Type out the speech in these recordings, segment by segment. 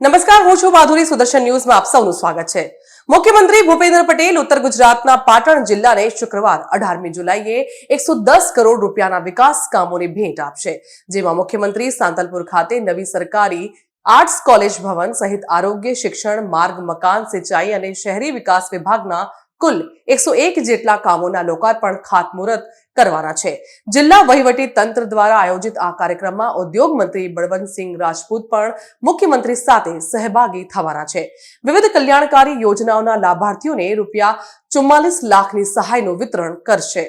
નમસ્કાર, હું છું માધુરી. સુદર્શન ન્યૂઝમાં આપ સૌનું સ્વાગત છે. મુખ્યમંત્રી ભૂપેન્દ્ર પટેલ ઉત્તર ગુજરાતના પાટણ જિલ્લાને શુક્રવાર અઢારમી જુલાઈએ એકસો દસ કરોડ રૂપિયાના વિકાસ કામોની ભેટ આપશે, જેમાં મુખ્યમંત્રી સાંતલપુર ખાતે નવી સરકારી આર્ટ્સ કોલેજ ભવન સહિત આરોગ્ય, શિક્ષણ, માર્ગ, મકાન, સિંચાઈ અને શહેરી વિકાસ વિભાગના કુલ એકસો એક જેટલા કામોના લોકાર્પણ ખાતમુહૂર્ત કરવાના છે. જિલ્લા વહીવટી તંત્ર દ્વારા આયોજિત આ કાર્યક્રમમાં ઉદ્યોગ મંત્રી બળવંતસિંહ રાજપૂત પણ મુખ્યમંત્રી સાથે સહભાગી થવાના છે. વિવિધ કલ્યાણકારી યોજનાઓના લાભાર્થીઓને રૂપિયા ચુમ્માલીસ લાખની સહાયનું વિતરણ કરશે.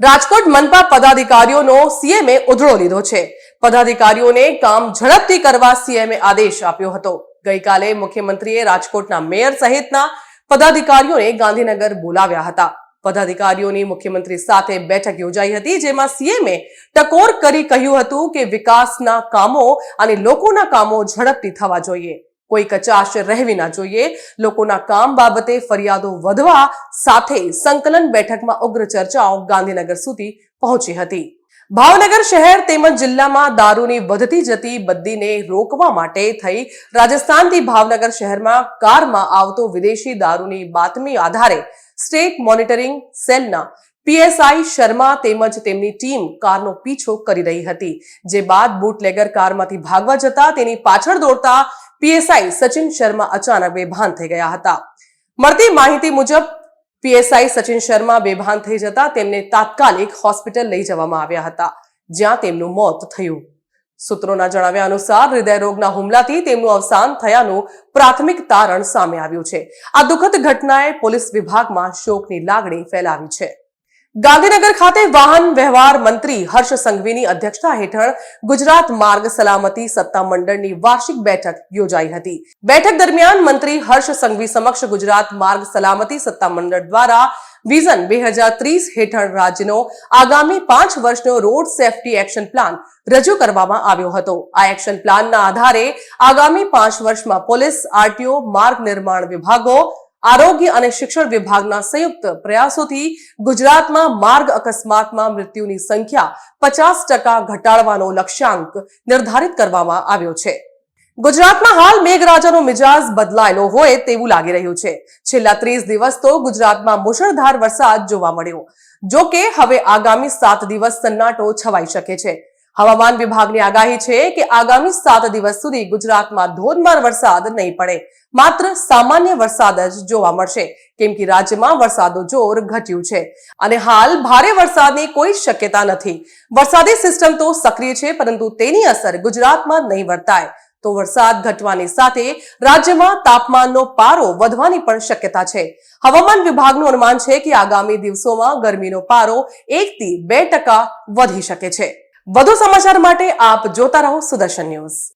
રાજકોટ મનપા પદાધિકારીઓનો સીએમએ ઉધળો લીધો છે. પદાધિકારીઓને કામ ઝડપથી કરવા સીએમએ આદેશ આપ્યો હતો. ગઈકાલે મુખ્યમંત્રીએ રાજકોટના મેયર સહિતના પદાધિકારીઓને ગાંધીનગર બોલાવ્યા હતા. પદાધિકારીઓની મુખ્યમંત્રી સાથે બેઠક યોજાઈ હતી, જેમાં સીએમએ ટકોર કરી કહ્યું હતું કે વિકાસના કામો અને લોકોના કામો ઝડપથી થવા જોઈએ. કોઈ કચાશ રહેવી ના જોઈએ. લોકોના કામ બાબતે ફરિયાદો વધવા સાથે સંકલન બેઠકમાં ઉગ્ર ચર્ચાઓ ગાંધીનગર સુધી પહોંચી હતી. ભાવનગર શહેર તેમજ જિલ્લામાં દારૂની વધતી જતી બદીને રોકવા માટે થઈ રાજસ્થાનથી ભાવનગર શહેરમાં કારમાં આવતો વિદેશી દારૂની બાતમી આધારે સ્ટેટ મોનિટરિંગ સેલના પીએસઆઈ શર્મા તેમજ તેમની ટીમ કારનો પીછો કરી રહી હતી. જે બાદ બુટલેગર કારમાંથી ભાગવા જતા તેની પાછળ દોડતા પીએસઆઈ સચિન શર્મા અચાનક બેભાન થઈ ગયા હતા. મળતી માહિતી મુજબ પીએસઆઈ સચિન શર્મા બેભાન થઈ જતા તેમને તાત્કાલિક હોસ્પિટલ લઈ જવામાં આવ્યા હતા, જ્યાં તેમનું મોત થયું. સૂત્રોના જણાવ્યા અનુસાર, હૃદયરોગના હુમલાથી તેમનું અવસાન થયાનું પ્રાથમિક તારણ સામે આવ્યું છે. આ દુઃખદ ઘટનાએ પોલીસ વિભાગમાં શોકની લાગણી ફેલાવી છે. ગાંધીનગર ખાતે વાહન વ્યવહાર મંત્રી હર્ષ સંઘવીની અધ્યક્ષતા હેઠળ ગુજરાત માર્ગ સલામતી સત્તામંડળની વાર્ષિક બેઠક યોજાઈ હતી. બેઠક દરમિયાન મંત્રી હર્ષ સંઘવી સમક્ષ ગુજરાત માર્ગ સલામતી સત્તામંડળ દ્વારા વિઝન બે હજાર ત્રીસ હેઠળ રાજ્યનો આગામી પાંચ વર્ષનો રોડ સેફટી એક્શન પ્લાન રજૂ કરવામાં આવ્યો હતો. આ એક્શન પ્લાનના આધારે આગામી પાંચ વર્ષમાં પોલીસ, આરટીઓ, માર્ગ નિર્માણ વિભાગો આરોગ્ય અને શિક્ષણ વિભાગના સંયુક્ત પ્રયાસોથી ગુજરાતમાં માર્ગ અકસ્માતમાં મૃત્યુની સંખ્યા પચાસ ટકા ઘટાડવાનો લક્ષ્યાંક નિર્ધારિત કરવામાં આવ્યો છે. ગુજરાતમાં હાલ મેઘરાજાનો મિજાજ બદલાયેલો હોય તેવું લાગી રહ્યું છે. છેલ્લા ત્રીસ દિવસ તો ગુજરાતમાં મુશળધાર વરસાદ જોવા મળ્યો. જો કે હવે આગામી સાત દિવસ સન્નાટો છવાઈ શકે છે. હવામાન વિભાગની આગાહી છે કે આગામી સાત દિવસ સુધી ગુજરાતમાં ધોધમાર વરસાદ નહીં પડે. માત્ર સામાન્ય વરસાદ જ જોવા મળશે, કેમ કે રાજ્યમાં વરસાદનું જોર ઘટ્યું છે. અને હાલ ભારે વરસાદની કોઈ શક્યતા નથી. વરસાદી સિસ્ટમ તો સક્રિય છે, પરંતુ તેની અસર ગુજરાતમાં નહીં વર્તાય. તો વરસાદ ઘટવાની સાથે રાજ્યમાં તાપમાનનો પારો વધવાની પણ શક્યતા છે. હવામાન વિભાગનું અનુમાન છે કે આગામી દિવસોમાં ગરમીનો પારો એકથી બે ટકા વધી શકે છે. વધુ સમાચાર માટે આપ જોતા રહો સુદર્શન ન્યૂઝ.